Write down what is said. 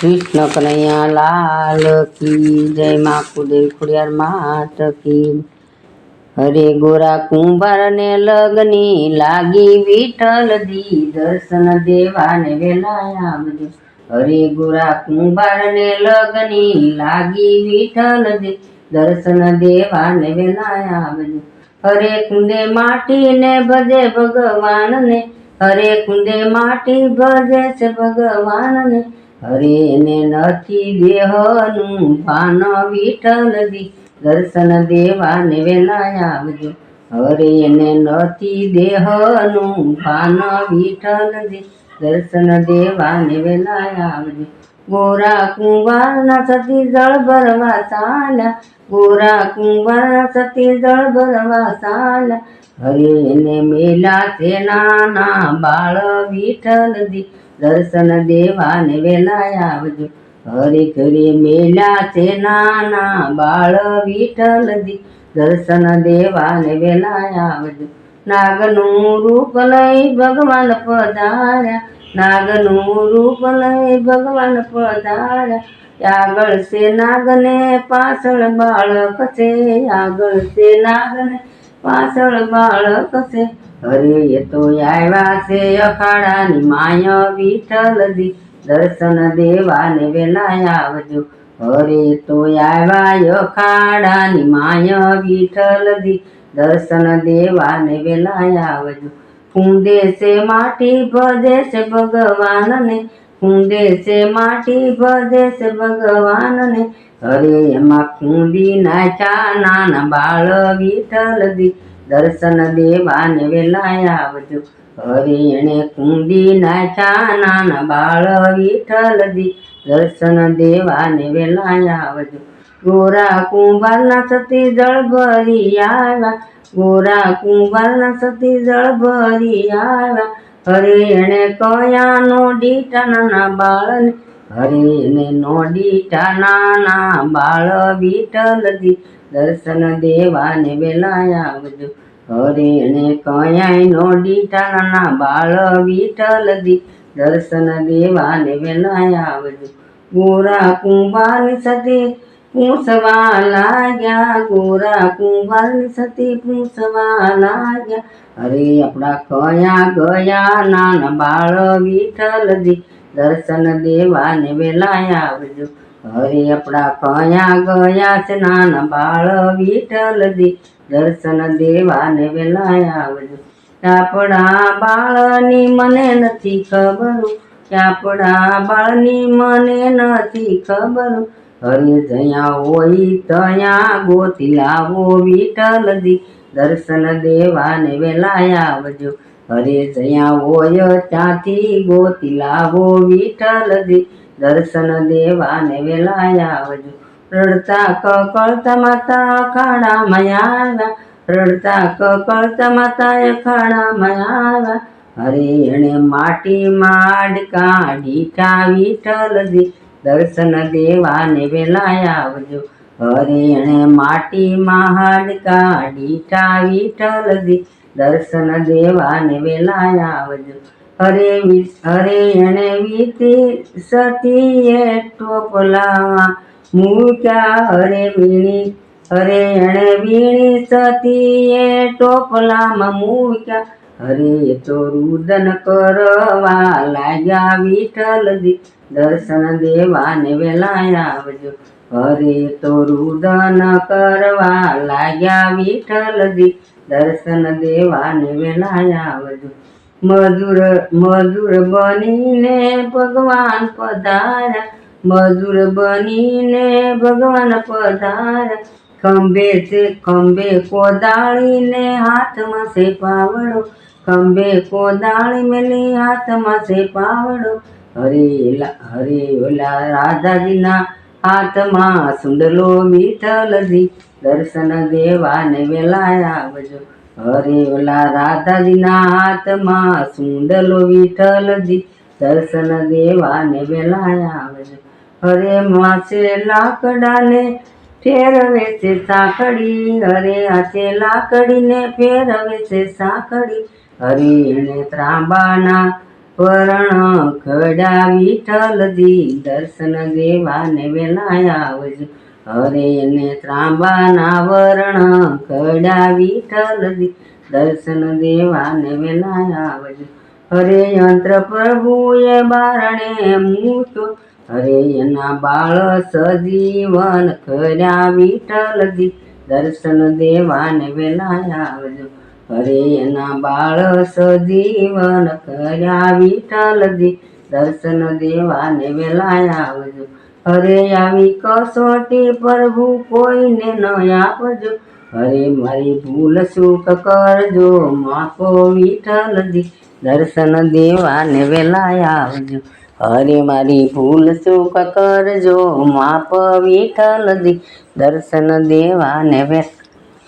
કૃષ્ણ કનૈયા લાલ કી, જય મા કુદેવ ખોડિયાર માત કી. હરે ગોરા કુંભાર ને લગની લાગી વિઠલ દી. દર્શન દેવાને વેલાય આવજો હરે ગોરા કુંભાર ને લગની લાગી વિઠલ દી. દર્શન દેવાને વેલાય આવજો હરે કુંદે માટી ને ભજે ભગવાન ને હરે કુંદે માટી ભજે છે ભગવાન ને હરે ને નથી દેહનું ભાન વિઠ્ઠલ દી. દર્શન દેવાને વેલાય આવજો. હરેને નથી દેહનું ભાન વિઠ્ઠલ દી. દર્શન દેવાને વેલાય આવજો. ગોરા કુંવારના સતી જળ ભરવા સાલા. ગોરા કુંવારના સતી જળ ભરવા ચાલ્યા હરે ને મેલા છે બાળ વિઠલ દી. દર્શન દેવાને વેલા આવજો. હરે ઘરે મેલા છે બાળ વિઠલ દી. દર્શન દેવાને વેલા આવજો. નાગનું રૂપ લઈ ભગવાન પધાર્યા. નાગનું રૂપ લઈ ભગવાન પધાર્યા. આગળ છે નાગને પાછળ બાળક છે. આગળ છે નાગને પાછળ બાળક છે. હરે એ તો આવ્યા છે અખાડાની માય વિઠ્ઠલજી. દર્શન દેવાને વેલા આવજો. હરે તો આવ્યા અખાડાની માય વિઠ્ઠલજી. દર્શન દેવાને વેલા આવજો. કુંદે છે માટી, ભજે છે ભગવાનને. કુંદે છે માટી છે ભગવાનને. અરે એમાં ખૂંદી નાચા નાના બાળ વિઠ્ઠલ દી. દર્શન દેવાને વેલાય આવજો. હરે એણે કુંદી નાચા નાના બાળ વિઠ્ઠલ દી. દર્શન દેવાને વેલાય આવજો. ગોરા કુંભારના સતી જળ ભરી આવ્યા. ગોરા કુંભારના સતી જળ ભરી આવ્યા. હરે એણે કયાનો ડીટા નાના બાળને. હરે એને નો ડીટા નાના બાળ વિઠ્ઠલ દી. દર્શન દેવાને વેલાયા આવજો. હરે એને કયાય નો ડીટા નાના બાળ વિઠ્ઠલ દી. દર્શન દેવાને વેલાયા આવજો. ગોરા કુંભાની સતી પૂછવા લાગ્યા ગોરા કુંભારની સતી પૂછવા લાગ્યા અરે આપણા કયા ગયા નાના બાળ વિઠ્ઠલ દી દર્શન દેવાને વેલાયા આવજો. હરે આપણા કયા ગયા છે નાના બાળ વિઠ્ઠલ દી દર્શન દેવાને વેલાયા આવજો. આપણા બાળની મને નથી ખબર, આપણા બાળની મને નથી ખબર. હરે જયા હોય તયા ગોતી લાવો વિઠ્ઠલ દી દર્શન દેવાને વેલાય આવજો. હરે જયા હોય ત્યાંથી ગોતી લાવો વિઠ્ઠલ દી દર્શન દેવાને વેલાય આવજો. રડતા કકળતા માતા અખાડામાં મયાના. રડતા કકળતા માતા અખાડામાં મયાના. હરે એણે માટીમાં આડકા ડીઠા વિઠ્ઠલ દી દેવા ને વેલાય આવજો. હરિણે માટી માટીમાં હાડકા ડીઠા વિઠ્ઠલ દી દર્શન દેવાને વેલાય આવજો. હરે વિ- હરે એણે વીતી સતીએ ટોપલામાં મૂક્યા હરે વીણી હરે એણે વીણી સતીએ ટોપલામાં મૂક્યા હરે તો રુદન કરવા લાગ્યા વિઠલ દી દર્શન દેવાને વેલાયા આવજો. હરે તો રુદન કરવા લાગ્યા વિઠ્ઠલજી. દર્શન દેવાને વેલાયા આવજો. મધુર મધુર બનીને ભગવાન પધાર્યા. મધુર બનીને ભગવાન પધાર્યા. ખંભે છે, ખંભે કોદાળીને હાથમાં છે પાવડો. ખંભે કોદાળી મેલી, હાથમાં છે પાવડો. હરે હરે ઓલા રાધાજીના હાથમાં સુંદલો વિઠ્ઠલજી દર્શન દેવાને વેલાયા આવજો. હરે ઓલા રાધાજીના હાથમાં સુંડલો વિઠ્ઠલજી દર્શન દેવાને વેલાયા આવજો. હરે માસે લાકડાને ફેરવે છે સાંકળી. હરે હાથે લાકડીને ફેરવે છે સાંકળી. હરે એને ત્રાંબાના વરણ ખડા વિઠ્ઠલજી દર્શન દેવાને વેલાયા આવજો. હરે ને ત્રાંબાના વરણ ખડા વિઠ્ઠલજી દર્શન દેવાને વેલાયા આવજો. હરે યંત્ર પ્રભુએ બારણે મૂક્યો હરે એના બાળ સજીવન ખર્યા વિઠ્ઠલજી દર્શન દેવાને વેલાયા આવજો. હરે એના બાળ સજીવન કર્યા વિઠ્ઠલજી દર્શન દેવાને વેલાય આવજો. હરે આવી કસોટી પ્રભુ કોઈને ન આપજો. હરે મારી ભૂલ સુખ કરજો, માફો વિઠ્ઠલજી દર્શન દેવાને વેલાય આવજો. હરે મારી ભૂલ સુખ કરજો, માફ વિઠ્ઠલજી દર્શન દેવાને વે